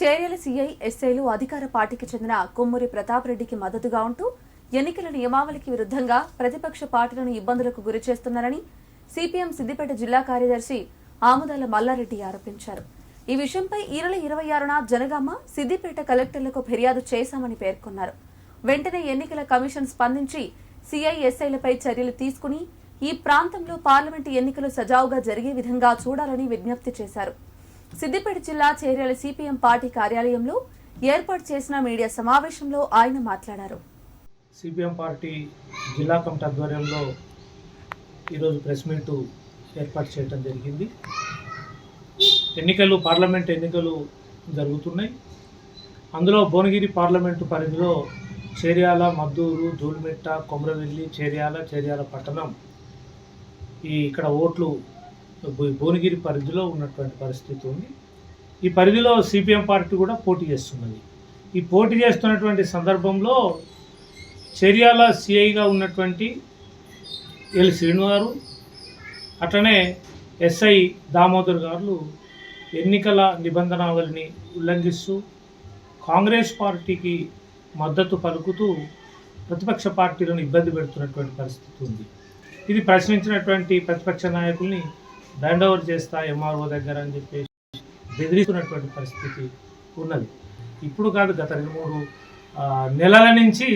CI ఎస్ఐలు అధికార పార్టీకి చెందిన కొమ్మూరి ప్రతాప్ రెడ్డికి మద్దతుగా ఉంటూ ఎన్నికల నియమావళికి విరుద్ధంగా ప్రతిపక్ష పార్టీలను ఇబ్బందులకు గురి చేస్తున్నారని సిపిఎం సిద్దిపేట జిల్లా కార్యదర్శి ఆముదాల మల్లారెడ్డి ఆరోపించారు. ఈ విషయంపై ఈ నెల ఇరవై ఆరున జనగామ సిద్దిపేట కలెక్టర్లకు ఫిర్యాదు చేశామని పేర్కొన్నారు. వెంటనే ఎన్నికల కమిషన్ స్పందించి సిఐఎస్ఐలపై చర్యలు తీసుకుని ఈ ప్రాంతంలో పార్లమెంటు ఎన్నికలు సజావుగా జరిగే విధంగా చూడాలని విజ్ఞప్తి చేశారు. సిద్దిపేట జిల్లా చేర్యాల సిపిఎం పార్టీ కార్యాలయంలో ఏర్పాటు చేసిన మీడియా సమావేశంలో ఆయన మాట్లాడారు. సిపిఎం పార్టీ జిల్లా కమిటీ ఆధ్వర్యంలో ఈరోజు ప్రెస్ మీట్ ఏర్పాటు చేయడం జరిగింది. ఎన్నికలు పార్లమెంట్ ఎన్నికలు జరుగుతున్నాయి. అందులో భువనగిరి పార్లమెంటు పరిధిలో చేర్యాల మద్దూరు జూల్మిట్ట కొమరవెల్లి చేర్యాల చేర్యాల పట్టణం ఈ ఇక్కడ ఓట్లు భువనగిరి పరిధిలో ఉన్నటువంటి పరిస్థితి ఉంది. ఈ పరిధిలో సిపిఎం పార్టీ కూడా పోటీ చేస్తున్నది ఈ పోటీ చేస్తున్నటువంటి సందర్భంలో చర్యాల సిఐగా ఉన్నటువంటి ఎల్ శ్రీను గారు అట్లనే ఎస్ఐ దామోదర్ గారు ఎన్నికల నిబంధనావళిని ఉల్లంఘిస్తూ కాంగ్రెస్ పార్టీకి మద్దతు పలుకుతూ ప్రతిపక్ష పార్టీలను ఇబ్బంది పెడుతున్నటువంటి పరిస్థితి ఉంది. ఇది ప్రశ్నించినటువంటి ప్రతిపక్ష నాయకుల్ని హ్యాండ్ ఓవర్ చేస్తా ఎంఆర్ఓ దగ్గర అని చెప్పేసి బెదిరిస్తున్నటువంటి పరిస్థితి ఉన్నది. ఇప్పుడు కాదు గత రెండు మూడు నెలల నుంచి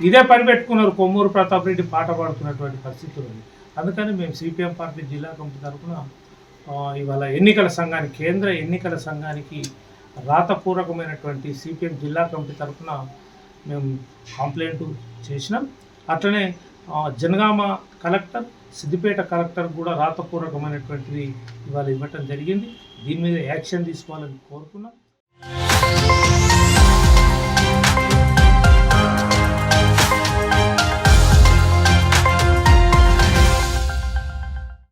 ఇదే పని పెట్టుకున్నారు కొమ్మూరు ప్రతాప్ రెడ్డి పాట పాడుతున్నటువంటి పరిస్థితి ఉంది అందుకని మేము సిపిఎం పార్టీ జిల్లా కమిటీ తరఫున ఇవాళ ఎన్నికల సంఘానికి కేంద్ర ఎన్నికల సంఘానికి రాతపూర్వకమైనటువంటి సిపిఎం జిల్లా కమిటీ తరఫున మేము కంప్లైంట్ చేసినాం. అట్లనే జనగామ కలెక్టర్ సిద్దిపేట కలెక్టర్ కూడా రాతపూర్వకమైనటువంటిది ఇవాళ ఇవ్వటం జరిగింది. దీని మీద యాక్షన్ తీసుకోవాలని కోరుకున్నాం.